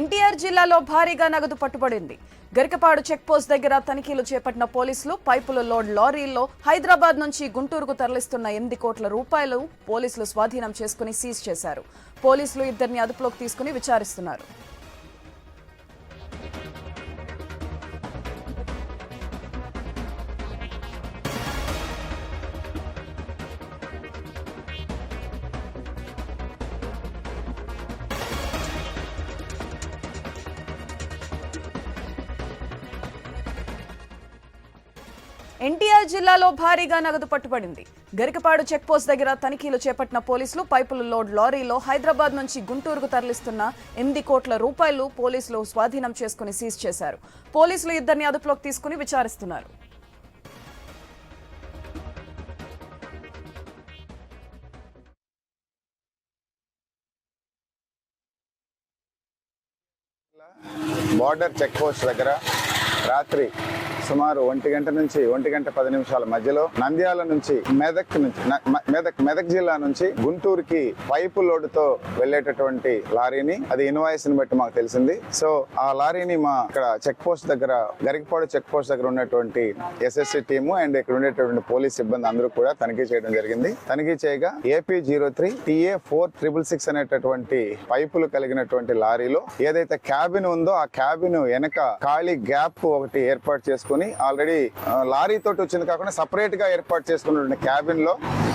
ఎన్టీఆర్ జిల్లాలో భారీగా నగదు పట్టుబడింది. గరికపాడు చెక్ పోస్ట్ దగ్గర తనిఖీలు చేపట్టిన పోలీసులు పైపుల లోడ్ లారీల్లో హైదరాబాద్ నుంచి గుంటూరుకు తరలిస్తున్న ఎనిమిది కోట్ల రూపాయలు పోలీసులు స్వాధీనం చేసుకుని సీజ్ చేశారు. పోలీసులు ఇద్దరిని అదుపులోకి తీసుకుని విచారిస్తున్నారు. ఎన్టీఆర్ జిల్లాలో భారీగా నగదు పట్టుబడింది. గరికపాడు చెక్పోస్ట్ దగ్గర తనిఖీలు చేపట్టిన పోలీసులు పైపుల లోడ్ లారీలో హైదరాబాద్ నుంచి గుంటూరుకు తరలిస్తున్న ఎనిమిది కోట్ల రూపాయలు పోలీసులు స్వాధీనం చేసుకుని సీజ్ చేశారు. పోలీసులు ఇద్దరిని అదుపులోకి తీసుకుని విచారిస్తున్నారు. బార్డర్ చెక్ పోస్ట్ దగ్గర రాత్రి సుమారు ఒంటి గంట నుంచి ఒంటి గంట పది నిమిషాల మధ్యలో నంద్యాల నుంచి మెదక్ నుంచి మెదక్ మెదక్ జిల్లా నుంచి గుంటూరుకి పైపు లోడుతో వెళ్ళేటటువంటి లారీని అది ఇన్వాయిస్ని బట్టి మాకు తెలిసింది. సో ఆ లారీని మా ఇక్కడ చెక్ పోస్ట్ దగ్గర గరికపాడు చెక్ పోస్ట్ దగ్గర ఉన్నటువంటి ఎస్ఎస్సి టీము అండ్ ఇక్కడ ఉండేటటువంటి పోలీస్ సిబ్బంది అందరూ కూడా తనిఖీ చేయడం జరిగింది. తనిఖీ చేయగా AP zero three TA four triple six అనేటటువంటి పైపులు కలిగినటువంటి లారీలో ఏదైతే క్యాబిన్ ఉందో ఆ క్యాబిన్ వెనక ఖాళీ గ్యాప్ ఒకటి ఏర్పాటు చేసుకుని ఆల్రెడీ లారీ తోటి వచ్చింది కాకుండా సపరేట్గా ఏర్పాటు చేసుకున్నటువంటి క్యాబిన్లో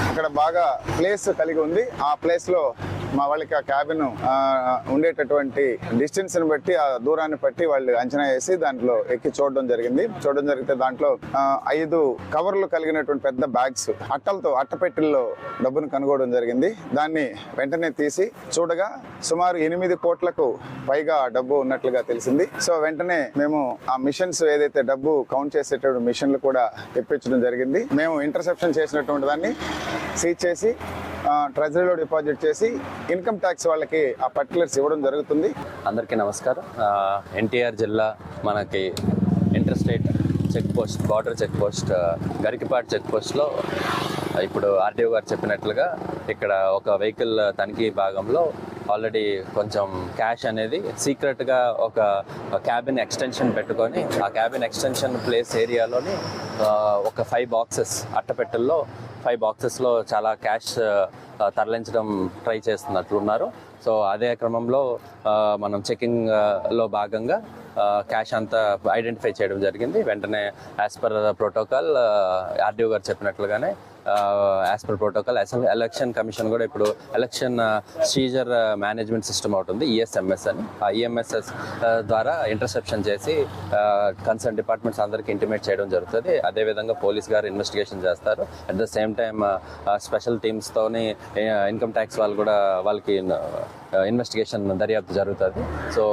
అక్కడ బాగా ప్లేస్ కలిగి ఉంది. ఆ ప్లేస్లో మా వాళ్ళకి ఆ క్యాబిన్ ఉండేటటువంటి డిస్టెన్స్ని బట్టి ఆ దూరాన్ని బట్టి వాళ్ళు అంచనా వేసి దాంట్లో ఎక్కి చూడడం జరిగింది. చూడడం జరిగితే దాంట్లో ఐదు కవర్లు కలిగినటువంటి పెద్ద బ్యాగ్స్ అట్టలతో అట్టపెట్టెల్లో డబ్బును కనుగోవడం జరిగింది. దాన్ని వెంటనే తీసి చూడగా సుమారు ఎనిమిది కోట్లకు పైగా డబ్బు ఉన్నట్లుగా తెలిసింది. సో వెంటనే మేము ఆ మిషన్స్ ఏదైతే డబ్బు కౌంట్ చేసేటటువంటి మిషన్లు కూడా తెప్పించడం జరిగింది. మేము ఇంటర్సెప్షన్ చేసినటువంటి దాన్ని సీజ్ చేసి ట్రెజరీలో డిపాజిట్ చేసి ఇన్కమ్ ట్యాక్స్ వాళ్ళకి ఆ పర్టికులర్స్ ఇవ్వడం జరుగుతుంది. అందరికీ నమస్కారం. ఎన్టీఆర్ జిల్లా మనకి interstate check post border check post Garikipati check పోస్ట్లో ఇప్పుడు ఆర్డీఓ గారు చెప్పినట్లుగా ఇక్కడ ఒక వెహికల్ తనిఖీ భాగంలో ఆల్రెడీ కొంచెం క్యాష్ అనేది సీక్రెట్గా ఒక క్యాబిన్ ఎక్స్టెన్షన్ పెట్టుకొని ఆ క్యాబిన్ ఎక్స్టెన్షన్ ప్లేస్ ఏరియాలోని ఒక ఫైవ్ బాక్సెస్ అట్టపెట్టెల్లో ఫైవ్ బాక్సెస్లో చాలా క్యాష్ తరలించడం ట్రై చేస్తున్నట్లు ఉన్నారు. సో అదే క్రమంలో మనం చెకింగ్లో భాగంగా క్యాష్ అంతా ఐడెంటిఫై చేయడం జరిగింది. వెంటనే యాజ్ పర్ ప్రోటోకాల్ ఆర్డీఓ గారు చెప్పినట్లుగానే as per protocol election commission కూడా ఇప్పుడు ఎలక్షన్ సీజర్ మేనేజ్మెంట్ సిస్టమ్ అవుతుంది ఈఎస్ఎంఎస్ అని. ఆ ఈఎంఎస్ఎస్ ద్వారా ఇంటర్సెప్షన్ చేసి కన్సర్న్ డిపార్ట్మెంట్స్ అందరికీ ఇంటిమేట్ చేయడం జరుగుతుంది. అదేవిధంగా పోలీస్ గారు ఇన్వెస్టిగేషన్ చేస్తారు. At the same time special టీమ్స్తోని income tax వాళ్ళు కూడా వాళ్ళకి ఇన్వెస్టిగేషన్ దర్యాప్తు జరుగుతుంది. సో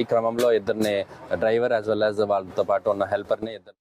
ఈ క్రమంలో ఇద్దరిని డ్రైవర్ యాజ్ వెల్ యాజ్ వాళ్ళతో పాటు ఉన్న హెల్పర్ని ఇద్దరు